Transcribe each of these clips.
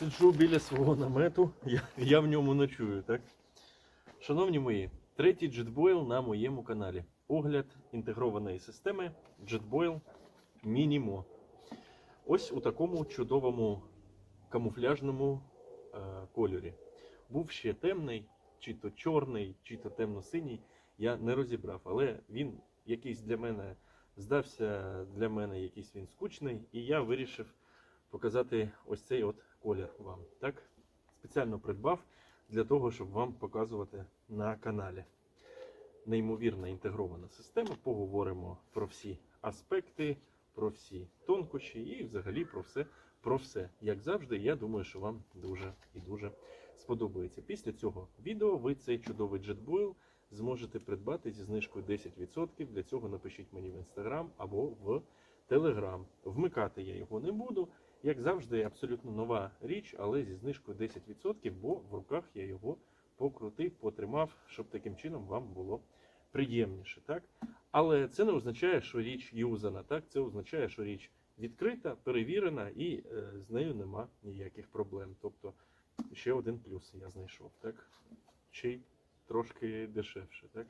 Сиджу біля свого намету, я, я в ньому ночую, так? Шановні мої, третій JetBoil на моєму каналі. Огляд інтегрованої системи JetBoil Minimo. Ось у такому чудовому камуфляжному е, кольорі. Був ще темний, чи то чорний, чи то темно-синій. Я не розібрав, але він якийсь для мене здався для мене якийсь він скучний, і я вирішив показати ось цей от колір вам. Так? Спеціально придбав для того, щоб вам показувати на каналі. Неймовірна інтегрована система. Поговоримо про всі аспекти, про всі тонкощі і взагалі про все. Про все. Як завжди, я думаю, що вам дуже і дуже сподобається. Після цього відео ви цей чудовий JetBoil зможете придбати зі знижкою 10%. Для цього напишіть мені в Instagram або в Telegram. Вмикати я його не буду. Як завжди, абсолютно нова річ, але зі знижкою 10%, бо в руках я його покрутив, потримав, щоб таким чином вам було приємніше. Так? Але це не означає, що річ юзана. Так? Це означає, що річ відкрита, перевірена і е, з нею нема ніяких проблем. Тобто ще один плюс я знайшов. Так? Ще й трошки дешевше. Так?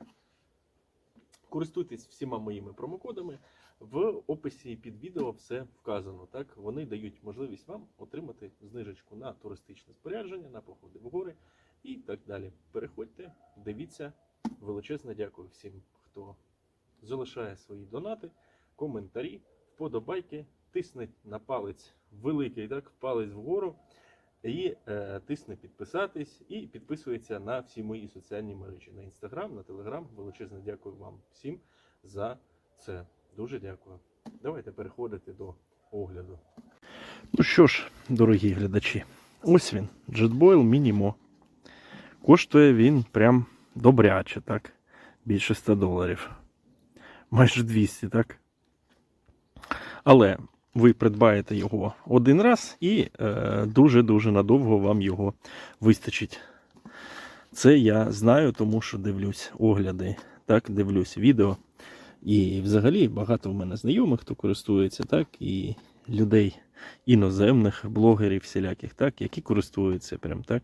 Користуйтесь всіма моїми промокодами. В описі під відео все вказано. Так вони дають можливість вам отримати знижечку на туристичне спорядження, на походи в гори і так далі. Переходьте, дивіться. Величезне дякую всім, хто залишає свої донати, коментарі, вподобайки, тисне на палець великий, так, палець вгору. І е, тисне підписатись і підписується на всі мої соціальні мережі на інстаграм, на телеграм. Величезне дякую вам всім за це. Дуже дякую. Давайте переходити до огляду. Ну що ж, дорогі глядачі, ось він, JetBoil Minimo. Коштує він прям добряче, так? Більше 100 доларів. Майже 200, так? Але ви придбаєте його один раз і е, дуже-дуже надовго вам його вистачить. Це я знаю, тому що дивлюсь огляди, так, дивлюсь відео. І взагалі багато в мене знайомих, хто користується, так, і людей іноземних, блогерів всіляких, так, які користуються прям так.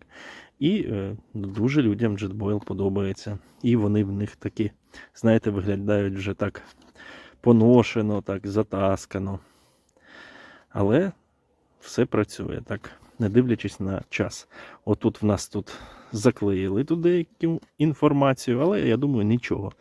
І е, дуже людям JetBoil подобається. І вони в них такі, знаєте, виглядають вже так поношено, так, затаскано. Але все працює так, не дивлячись на час. Отут в нас тут заклеїли тут деяку інформацію, але я думаю, нічого.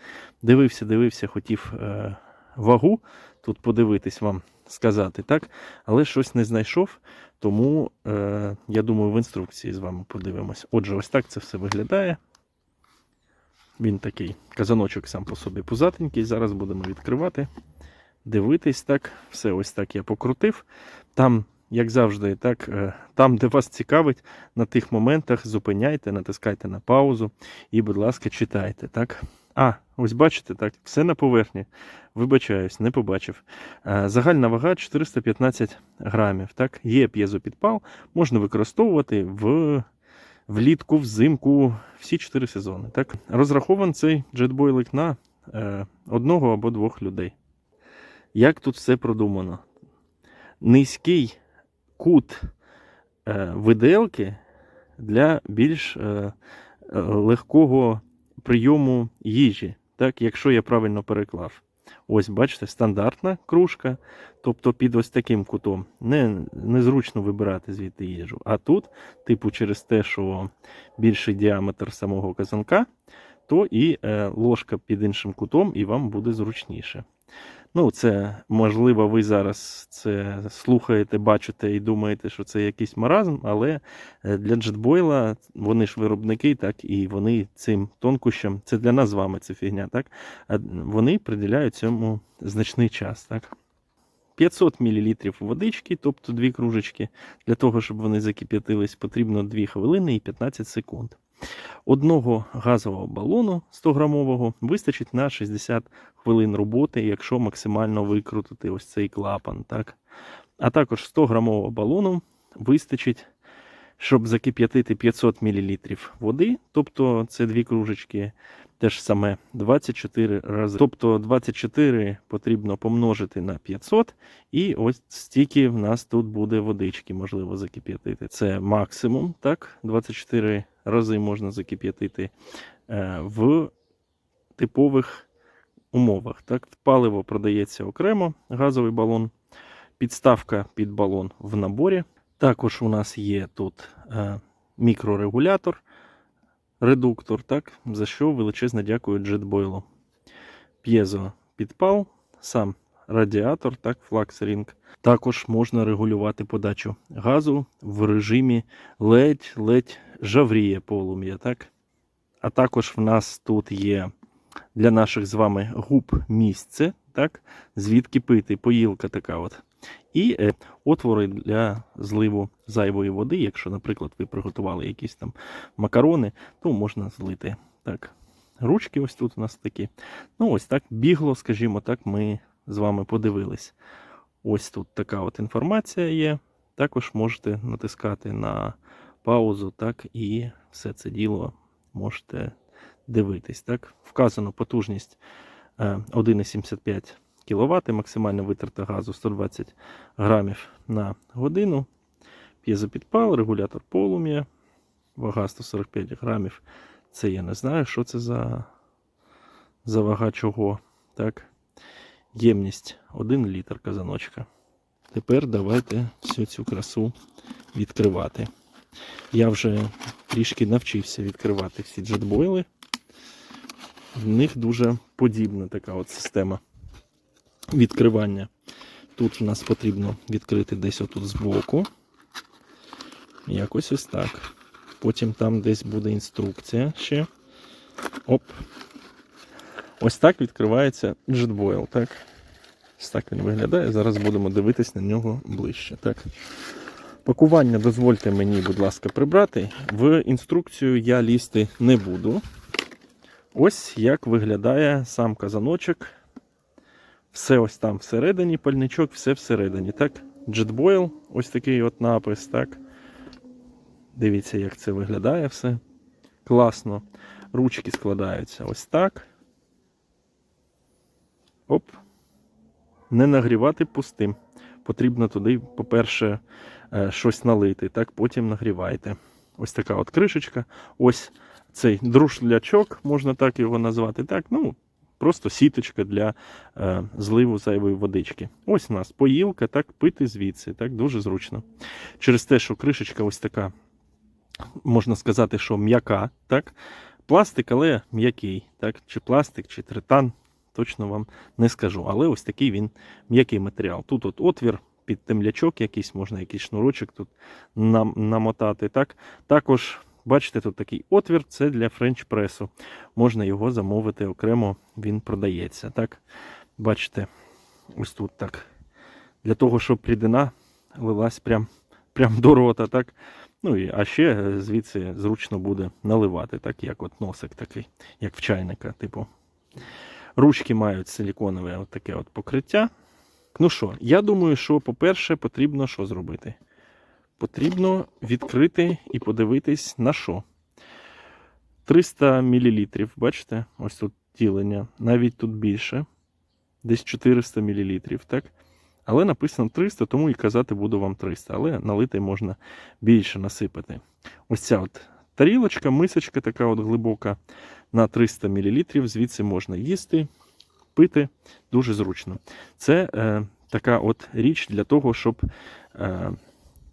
Дивився, дивився, хотів е, вагу тут подивитись вам сказати, так? Але щось не знайшов, тому е, я думаю, в інструкції з вами подивимось. Отже, ось так це все виглядає. Він такий казаночок сам по собі пузатенький. Зараз будемо відкривати, дивитись так. Все ось так я покрутив. Там, як завжди, так, е, там, де вас цікавить, на тих моментах зупиняйте, натискайте на паузу і, будь ласка, читайте. так. А, ось бачите, так, все на поверхні. Вибачаюсь, не побачив. Е, Загальна вага 415 грамів. Так, є п'єзопідпал, можна використовувати в влітку, взимку, всі 4 сезони. Так, розрахований цей джетбойлик на е, одного або двох людей. Як тут все продумано? Низький кут е, виделки для більш е, е, легкого прийому їжі, так, якщо я правильно переклав. Ось, бачите, стандартна кружка, тобто під ось таким кутом. Не, незручно вибирати звідти їжу. А тут, типу, через те, що більший діаметр самого казанка, то і ложка під іншим кутом, і вам буде зручніше. Ну, це можливо, ви зараз це слухаєте, бачите і думаєте, що це якийсь маразм, але е, для джетбойла вони ж виробники, так, і вони цим тонкощам, це для нас з вами це фігня, так, вони приділяють цьому значний час. так. 500 мл водички, тобто дві кружечки. Для того, щоб вони закип'ятились, потрібно 2 хвилини і 15 секунд. Одного газового балону 100-грамового вистачить на 60 хвилин роботи, якщо максимально викрутити ось цей клапан. Так? А також 100-грамового балону вистачить, щоб закип'ятити 500 мл води, тобто це дві кружечки, те ж саме 24 рази. Тобто 24 потрібно помножити на 500, і ось стільки в нас тут буде водички, можливо, закип'ятити. Це максимум, так? 24 рази можна закип'ятити е, в типових умовах. Так? Паливо продається окремо, газовий балон, підставка під балон в наборі. Також у нас є тут е, мікрорегулятор, редуктор, так? за що величезне дякую JetBoil. П'єзо підпал, сам радіатор, так, флакс-рінг. Також можна регулювати подачу газу в режимі ледь-ледь жавріє полум'я. Так? А також в нас тут є для наших з вами губ місце, так? звідки пити, поїлка така от. І е, отвори для зливу зайвої води. Якщо, наприклад, ви приготували якісь там макарони, то можна злити. Так. Ручки ось тут у нас такі. Ну, ось так бігло, скажімо так, ми з вами подивились. Ось тут така от інформація є. Також можете натискати на паузу, так, і все це діло можете дивитись. Так. Вказано потужність е, 1,75 кВт, максимальна витрата газу 120 грамів на годину. П'єзопідпал, регулятор полум'я, вага 145 грамів. Це я не знаю, що це за, за вага чого. Так. Ємність 1 літр казаночка. Тепер давайте всю цю красу відкривати. Я вже трішки навчився відкривати всі джетбойли. В них дуже подібна така от система відкривання. Тут у нас потрібно відкрити десь отут збоку. Якось ось так. Потім там десь буде інструкція ще. Оп. Ось так відкривається JetBoil. Так. Ось так він виглядає. Зараз будемо дивитись на нього ближче. Так. Пакування дозвольте мені, будь ласка, прибрати. В інструкцію я лізти не буду. Ось як виглядає сам казаночок. Все ось там всередині, пальничок, все всередині. Так, JetBoil, ось такий от напис. так. Дивіться, як це виглядає все. Класно. Ручки складаються ось так. Оп. Не нагрівати пустим. Потрібно туди, по-перше, е, щось налити, так, потім нагрівайте. Ось така от кришечка. Ось цей друшлячок, можна так його назвати. Так, ну, Просто сіточка для е, зливу зайвої водички. Ось у нас поїлка, так, пити звідси, так, дуже зручно. Через те, що кришечка ось така, можна сказати, що м'яка, так, пластик, але м'який, так, чи пластик, чи тритан, точно вам не скажу. Але ось такий він м'який матеріал. Тут от отвір під темлячок якийсь, можна якийсь шнурочок тут нам, намотати. так. Також Бачите, тут такий отвір, це для френч-пресу. Можна його замовити окремо, він продається. так? Бачите, ось тут так. Для того, щоб рідина лилась прям, прям до рота. так? Ну і, А ще звідси зручно буде наливати, так як от носик такий, як в чайника. типу. Ручки мають силіконове от таке от покриття. Ну що, я думаю, що, по-перше, потрібно що зробити? Потрібно відкрити і подивитись на що. 300 мл, бачите, ось тут ділення, навіть тут більше, десь 400 мл, так? Але написано 300, тому і казати буду вам 300, але налити можна більше насипати. Ось ця от тарілочка, мисочка така от глибока на 300 мл, звідси можна їсти, пити дуже зручно. Це е, така от річ для того, щоб. Е,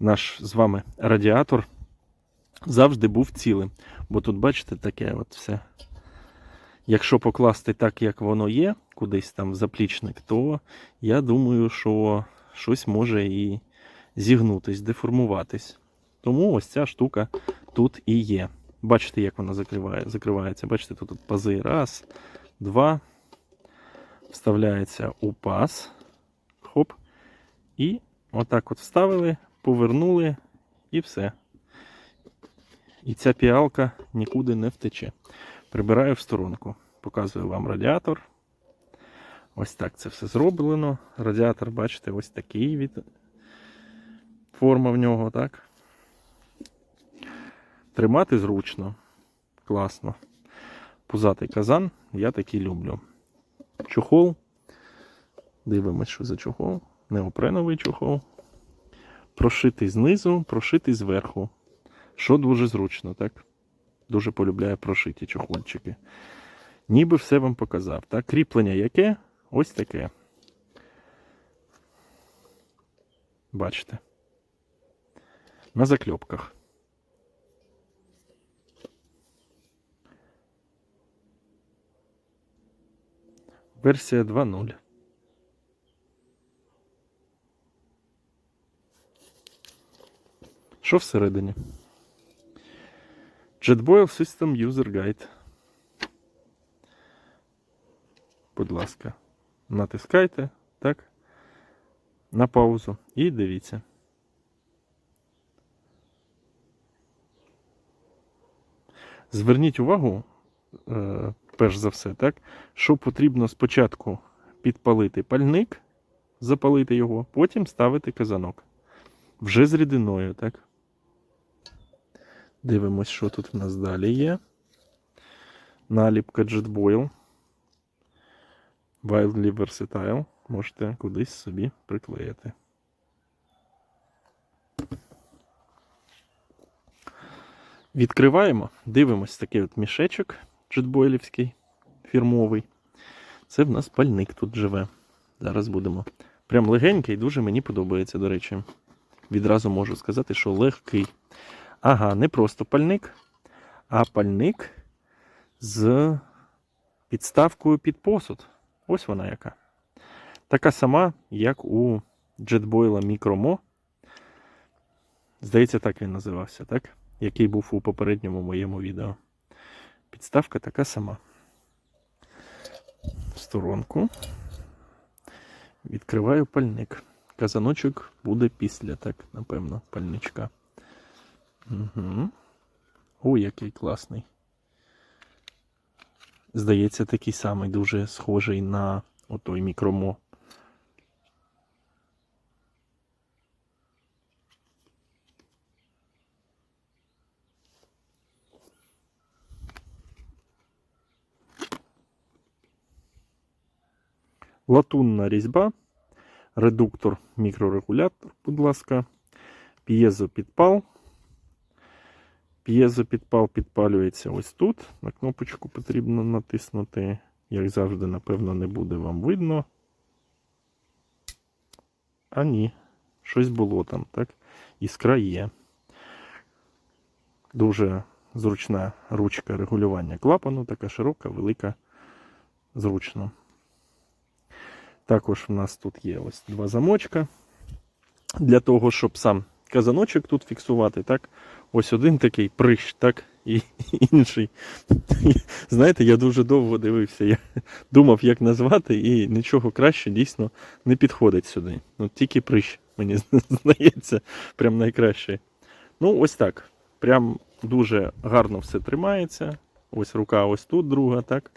наш з вами радіатор завжди був цілим. Бо тут, бачите, таке от все. Якщо покласти так, як воно є, кудись там в заплічник, то я думаю, що щось може і зігнутись, деформуватись. Тому ось ця штука тут і є. Бачите, як вона закриває, закривається. Бачите, тут, тут пази. Раз, два. Вставляється у паз. Хоп. І отак от вставили, повернули і все. І ця піалка нікуди не втече. Прибираю в сторонку. Показую вам радіатор. Ось так це все зроблено. Радіатор, бачите, ось такий від форма в нього, так? Тримати зручно, класно. Пузатий казан, я такий люблю. Чохол. Дивимось, що за чохол. Неопреновий чохол. Прошитий знизу, прошитий зверху. Що дуже зручно, так? Дуже полюбляю прошиті чохольчики. Ніби все вам показав. Так? Кріплення яке? Ось таке. Бачите. На закльопках. Версія 2.0. Що всередині? JetBoil System User Guide. Будь ласка, натискайте, так, на паузу і дивіться. Зверніть увагу, е, перш за все, так, що потрібно спочатку підпалити пальник, запалити його, потім ставити казанок. Вже з рідиною, так? Дивимось, що тут в нас далі є. Наліпка JetBoil. Wildly Versatile. Можете кудись собі приклеїти. Відкриваємо, дивимось такий от мішечок джетбойлівський, фірмовий. Це в нас пальник тут живе. Зараз будемо. Прям легенький, дуже мені подобається, до речі. Відразу можу сказати, що легкий. Ага, не просто пальник, а пальник з підставкою під посуд. Ось вона яка. Така сама, як у JetBoil Micro Здається, так він називався, так? Який був у попередньому моєму відео. Підставка така сама. В сторонку. Відкриваю пальник. Казаночок буде після, так, напевно, пальничка. Угу. Ой, який класний. Здається, такий самий дуже схожий на отой мікромо. Латунна різьба, редуктор, мікрорегулятор, будь ласка, п'єзопідпал. П'єзопідпал підпалюється ось тут. На кнопочку потрібно натиснути. Як завжди, напевно, не буде вам видно. А ні, щось було там, так? Іскра є. Дуже зручна ручка регулювання клапану, така широка, велика, зручно. Також в нас тут є ось два замочка. Для того, щоб сам казаночок тут фіксувати, так? Ось один такий прищ, так, і інший. Знаєте, я дуже довго дивився. Я думав, як назвати, і нічого краще дійсно не підходить сюди. Ну, тільки прищ, мені здається, прям найкраще. Ну, ось так. Прям дуже гарно все тримається. Ось рука ось тут, друга, так.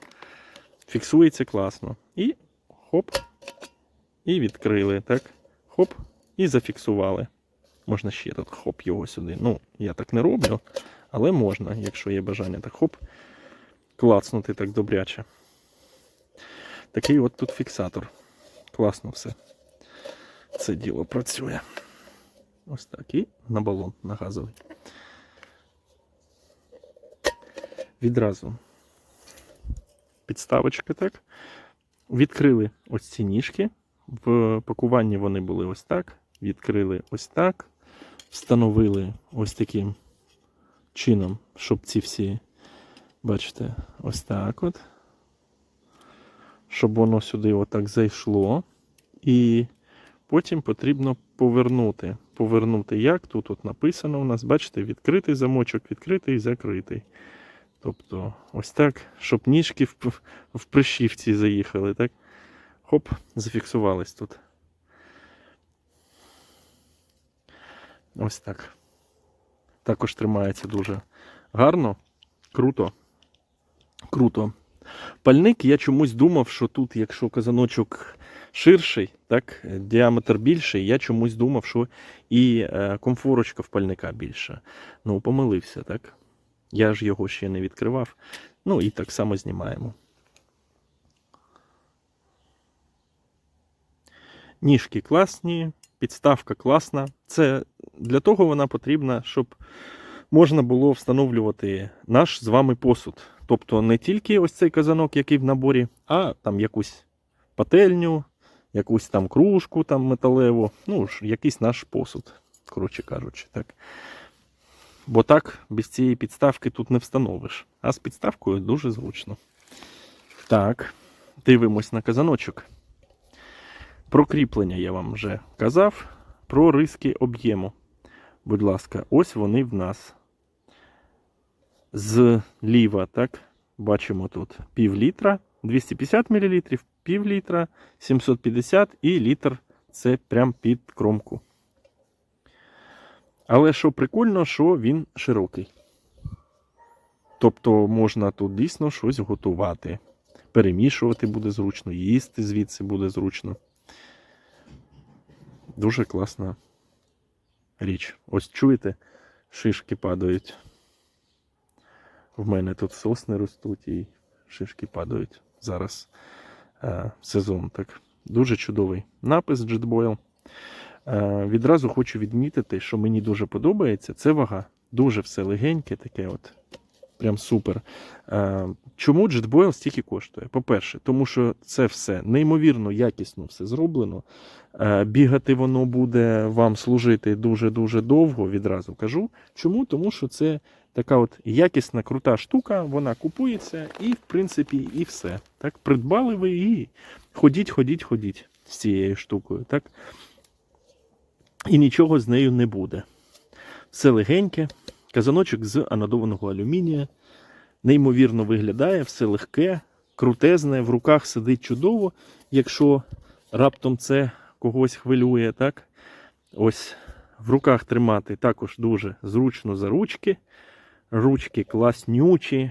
Фіксується класно. І хоп. І відкрили, так. Хоп, і зафіксували. Можна ще так хоп його сюди. Ну, я так не роблю, але можна, якщо є бажання, так хоп, клацнути так добряче. Такий от тут фіксатор. Класно все. Це діло працює. Ось так. І на балон на газовий. Відразу підставочка, так. Відкрили ось ці ніжки. В пакуванні вони були ось так. Відкрили ось так. Встановили ось таким чином, щоб ці всі, бачите, ось так от. Щоб воно сюди отак зайшло. І потім потрібно повернути. Повернути як? Тут от написано у нас, бачите, відкритий замочок, відкритий і закритий. Тобто, ось так, щоб ніжки в, в прищівці заїхали, так? Хоп, зафіксувались тут. Ось так. Також тримається дуже гарно, круто. Круто. Пальник я чомусь думав, що тут, якщо казаночок ширший, так, діаметр більший, я чомусь думав, що і е, комфорочка в пальника більша. Ну, помилився, так? Я ж його ще не відкривав. Ну і так само знімаємо. Ніжки класні, підставка класна. Це для того вона потрібна, щоб можна було встановлювати наш з вами посуд. Тобто не тільки ось цей казанок, який в наборі, а там якусь пательню, якусь там кружку там металеву, ну якийсь наш посуд, коротше кажучи, так. Бо так без цієї підставки тут не встановиш. А з підставкою дуже зручно. Так, дивимось на казаночок. Про кріплення я вам вже казав. Про риски об'єму. Будь ласка, ось вони в нас. Зліва, так, бачимо тут пів літра, 250 мл, пів літра, 750 і літр це прям під кромку. Але що прикольно, що він широкий. Тобто можна тут дійсно щось готувати. Перемішувати буде зручно, їсти звідси буде зручно. Дуже класна річ. Ось чуєте, шишки падають. В мене тут сосни ростуть і шишки падають. Зараз е, сезон. Так. Дуже чудовий напис JetBoil. Е, відразу хочу відмітити, що мені дуже подобається. Це вага. Дуже все легеньке, таке от. Прям супер. Е, чому JetBoil стільки коштує? По-перше, тому що це все неймовірно якісно все зроблено. Е, бігати воно буде вам служити дуже-дуже довго, відразу кажу. Чому? Тому що це така от якісна, крута штука, вона купується і, в принципі, і все. Так, придбали ви і ходіть, ходіть, ходіть з цією штукою. Так? І нічого з нею не буде. Все легеньке, казаночок з анодованого алюмінія. Неймовірно виглядає, все легке, крутезне, в руках сидить чудово, якщо раптом це когось хвилює, так? Ось в руках тримати також дуже зручно за ручки. Ручки класнючі.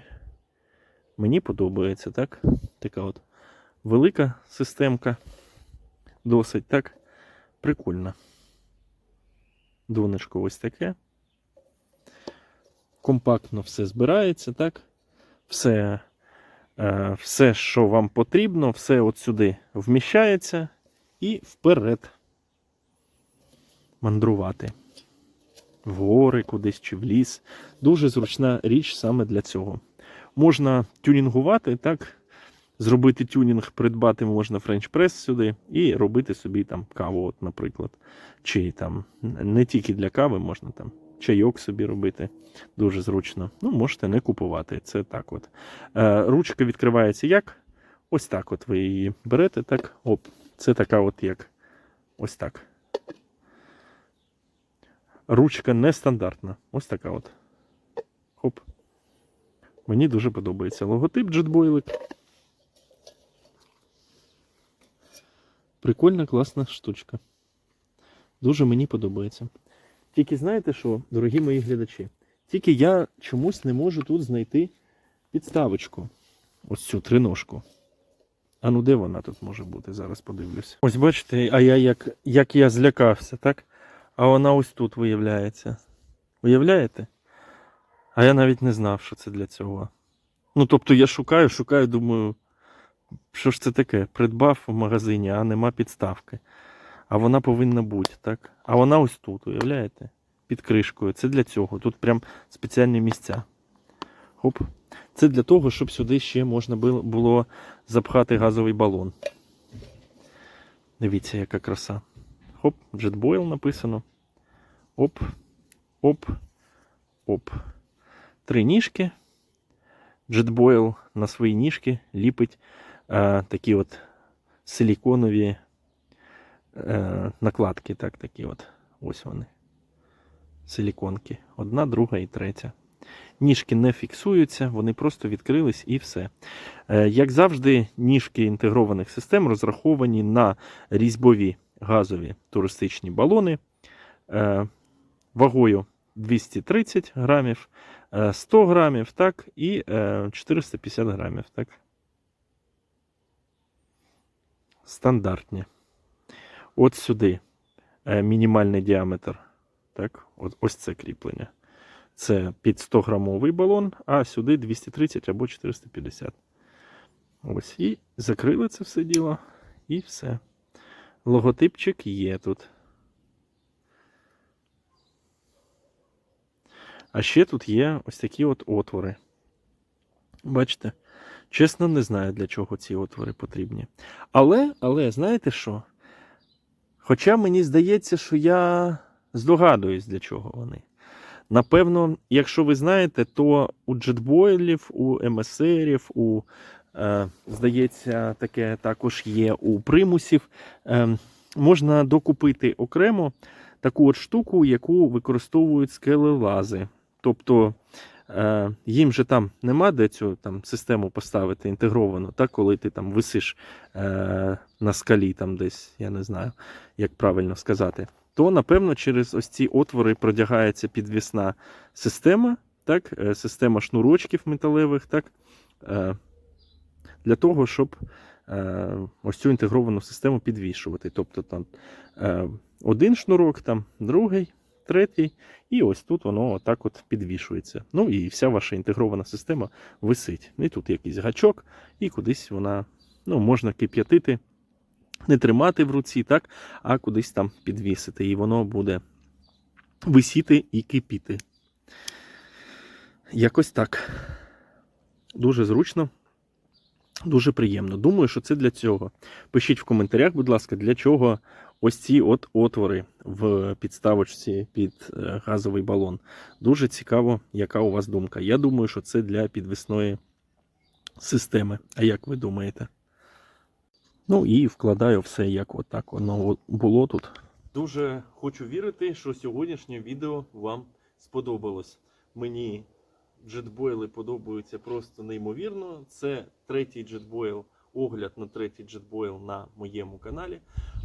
Мені подобається, так? Така от велика системка. Досить так прикольна. Донечко ось таке. Компактно все збирається, так? Все, е, все, що вам потрібно, все от сюди вміщається і вперед мандрувати. В гори кудись чи в ліс. Дуже зручна річ саме для цього. Можна тюнінгувати, так? Зробити тюнінг, придбати можна френч-прес сюди і робити собі там каву, от, наприклад. Чи там не тільки для кави, можна там чайок собі робити. Дуже зручно. Ну, можете не купувати. Це так от. Е, ручка відкривається як? Ось так. От ви її берете, так, оп. Це така от як ось так. Ручка нестандартна. Ось така от. Хоп. Мені дуже подобається. Логотип JetBoil. Прикольна, класна штучка. Дуже мені подобається. Тільки знаєте що, дорогі мої глядачі? Тільки я чомусь не можу тут знайти підставочку. Ось цю триножку. А ну де вона тут може бути? Зараз подивлюся. Ось бачите, а я як, як я злякався, так? А вона ось тут виявляється. Уявляєте? А я навіть не знав, що це для цього. Ну, тобто я шукаю, шукаю, думаю, що ж це таке? Придбав в магазині, а нема підставки. А вона повинна бути, так? А вона ось тут, уявляєте? Під кришкою. Це для цього. Тут прям спеціальні місця. Хоп. Це для того, щоб сюди ще можна було- запхати газовий балон. Дивіться, яка краса. Хоп, JetBoil написано. Оп, оп, оп. Три ніжки. JetBoil на свої ніжки ліпить е, такі от силіконові е, накладки. Так, такі от. Ось вони. Силіконки. Одна, друга і третя. Ніжки не фіксуються, вони просто відкрились і все. Е, Як завжди, ніжки інтегрованих систем розраховані на різьбові газові туристичні балони е, вагою 230 грамів, е, 100 грамів, так, і е, 450 грамів. Так. Стандартні. От сюди е, мінімальний діаметр. Так, от, ось це кріплення. Це під 100 грамовий балон, а сюди 230 або 450. Ось. І закрили це все діло. І все. Логотипчик є тут. А ще тут є ось такі от отвори. Бачите? Чесно, не знаю, для чого ці отвори потрібні. Але, але, знаєте що? Хоча мені здається, що я здогадуюсь, для чого вони. Напевно, якщо ви знаєте, то у джетбойлів, у МСРів, у, е, здається, таке також є у примусів. Е, можна докупити окремо таку от штуку, яку використовують скелелази. Тобто їм же там нема де цю там, систему поставити інтегровану, так, коли ти там висиш е, на скалі, там десь, я не знаю, як правильно сказати, то напевно через ось ці отвори продягається підвісна система, так, е, система шнурочків металевих, так, е, для того, щоб е, ось цю інтегровану систему підвішувати. Тобто там е, один шнурок, там другий, третій, і ось тут воно отак от підвішується. Ну і вся ваша інтегрована система висить. І тут якийсь гачок, і кудись вона ну, можна кип'ятити, не тримати в руці, так, а кудись там підвісити. І воно буде висіти і кипіти. Якось так. Дуже зручно. Дуже приємно. Думаю, що це для цього. Пишіть в коментарях, будь ласка, для чого ось ці от отвори в підставочці під е, газовий балон. Дуже цікаво, яка у вас думка. Я думаю, що це для підвісної системи. А як ви думаєте? Ну і вкладаю все, як отак воно було тут. Дуже хочу вірити, що сьогоднішнє відео вам сподобалось. Мені джетбойли подобаються просто неймовірно. Це третій джетбойл, огляд на третій джетбойл на моєму каналі.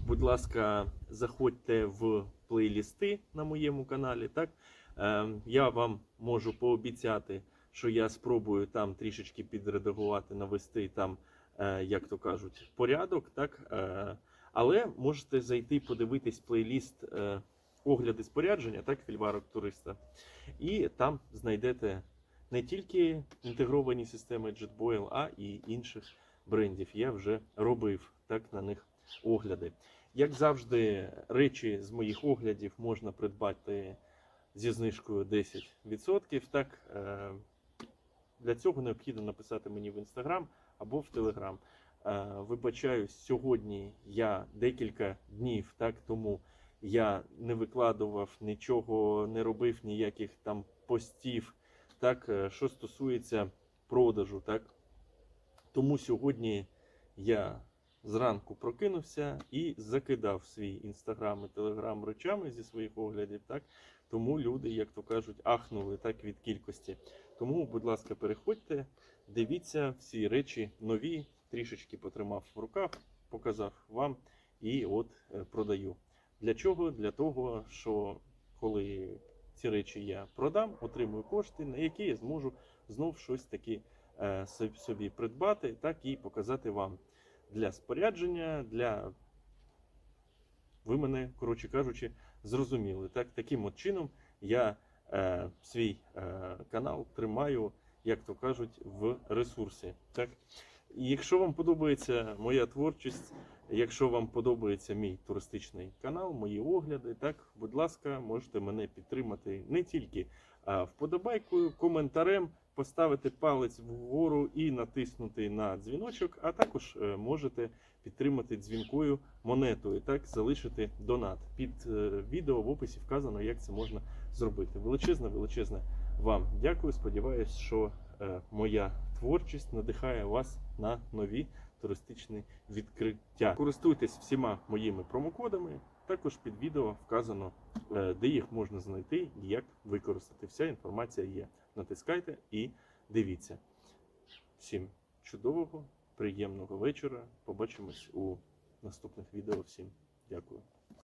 Будь ласка, заходьте в плейлісти на моєму каналі. Так? Е, я вам можу пообіцяти, що я спробую там трішечки підредагувати, навести там, е, як то кажуть, порядок. Так? Е, але можете зайти подивитись плейліст е, огляди спорядження, так, фільварок туриста. І там знайдете не тільки інтегровані системи JetBoil, а і інших брендів. Я вже робив так на них огляди. Як завжди, речі з моїх оглядів можна придбати зі знижкою 10%. Так, е, для цього необхідно написати мені в інстаграм або в телеграм. Вибачаюсь, сьогодні я декілька днів так тому я не викладував нічого, не робив ніяких там постів, так, е, що стосується продажу. так. Тому сьогодні я зранку прокинувся і закидав свій інстаграм і телеграм речами зі своїх оглядів. так. Тому люди, як то кажуть, ахнули так від кількості. Тому, будь ласка, переходьте, дивіться всі речі нові, трішечки потримав в руках, показав вам і от е, продаю. Для чого? Для того, що коли ці речі я продам, отримую кошти, на які я зможу знов щось со- собі придбати, так і показати вам для спорядження, для ви мене, коротше кажучи, зрозуміли. Так, таким от чином я е, свій е, канал тримаю, як то кажуть, в ресурсі. Так? І якщо вам подобається моя творчість, якщо вам подобається мій туристичний канал, мої огляди, так, будь ласка, можете мене підтримати не тільки вподобайкою, коментарем, поставити палець вгору і натиснути на дзвіночок, а також е, можете підтримати дзвінкою монетою, так, залишити донат. Під е, відео в описі вказано, як це можна зробити. Величезне, величезне вам дякую. Сподіваюсь, що е, моя творчість надихає вас на нові туристичні відкриття. Користуйтесь всіма моїми промокодами. Також під відео вказано, е, де їх можна знайти і як використати. Вся інформація є. Натискайте і дивіться. Всім чудового, приємного вечора. Побачимось у наступних відео. Всім дякую.